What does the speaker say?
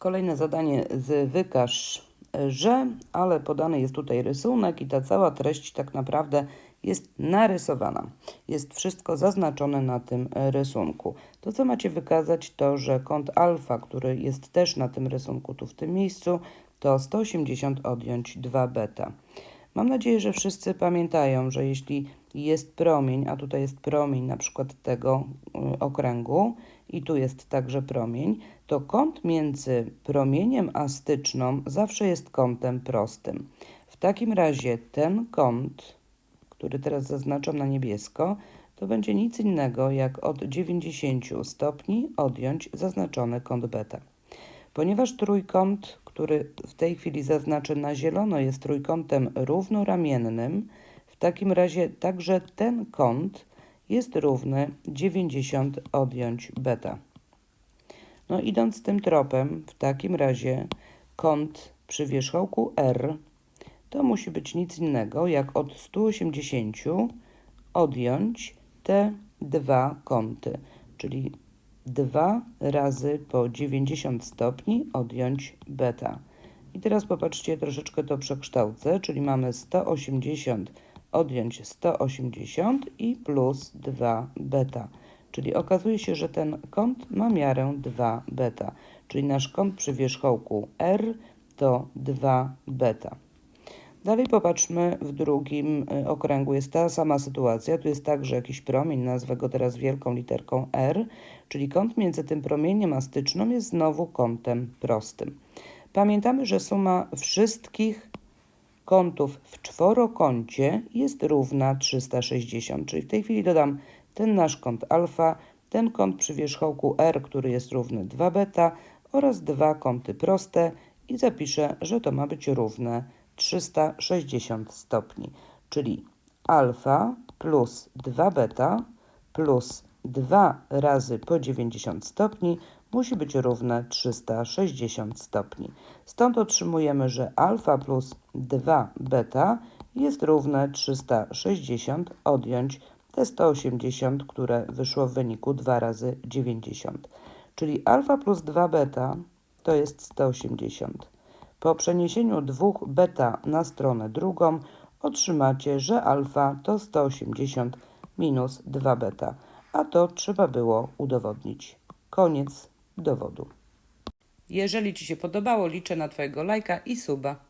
Kolejne zadanie z wykaż, że, ale podany jest tutaj rysunek i ta cała treść tak naprawdę jest narysowana. Jest wszystko zaznaczone na tym rysunku. To, co macie wykazać, to, że kąt alfa, który jest też na tym rysunku, tu w tym miejscu, to 180 odjąć 2 beta. Mam nadzieję, że wszyscy pamiętają, że jeśli jest promień, a tutaj jest promień na przykład tego y, okręgu i tu jest także promień, to kąt między promieniem a styczną zawsze jest kątem prostym. W takim razie ten kąt, który teraz zaznaczam na niebiesko, to będzie nic innego jak od 90 stopni odjąć zaznaczony kąt beta. Ponieważ trójkąt, który w tej chwili zaznaczę na zielono, jest trójkątem równoramiennym, w takim razie także ten kąt jest równy 90 odjąć beta. No idąc tym tropem, w takim razie kąt przy wierzchołku R to musi być nic innego jak od 180 odjąć te dwa kąty, czyli 2 razy po 90 stopni odjąć beta. I teraz popatrzcie, troszeczkę to przekształcę, czyli mamy 180 odjąć 180 i plus 2 beta. Czyli okazuje się, że ten kąt ma miarę 2 beta, czyli nasz kąt przy wierzchołku R to 2 beta. Dalej popatrzmy, w drugim y, okręgu jest ta sama sytuacja. Tu jest także jakiś promień, nazwę go teraz wielką literką R, czyli kąt między tym promieniem a styczną jest znowu kątem prostym. Pamiętamy, że suma wszystkich kątów w czworokącie jest równa 360, czyli w tej chwili dodam ten nasz kąt alfa, ten kąt przy wierzchołku R, który jest równy 2 beta oraz dwa kąty proste i zapiszę, że to ma być równe 360 stopni, czyli alfa plus 2 beta plus 2 razy po 90 stopni musi być równe 360 stopni. Stąd otrzymujemy, że alfa plus 2 beta jest równe 360 odjąć te 180, które wyszło w wyniku 2 razy 90. Czyli alfa plus 2 beta to jest 180. Po przeniesieniu dwóch beta na stronę drugą otrzymacie, że alfa to 180 minus 2 beta, a to trzeba było udowodnić. Koniec dowodu. Jeżeli Ci się podobało, liczę na Twojego lajka i suba.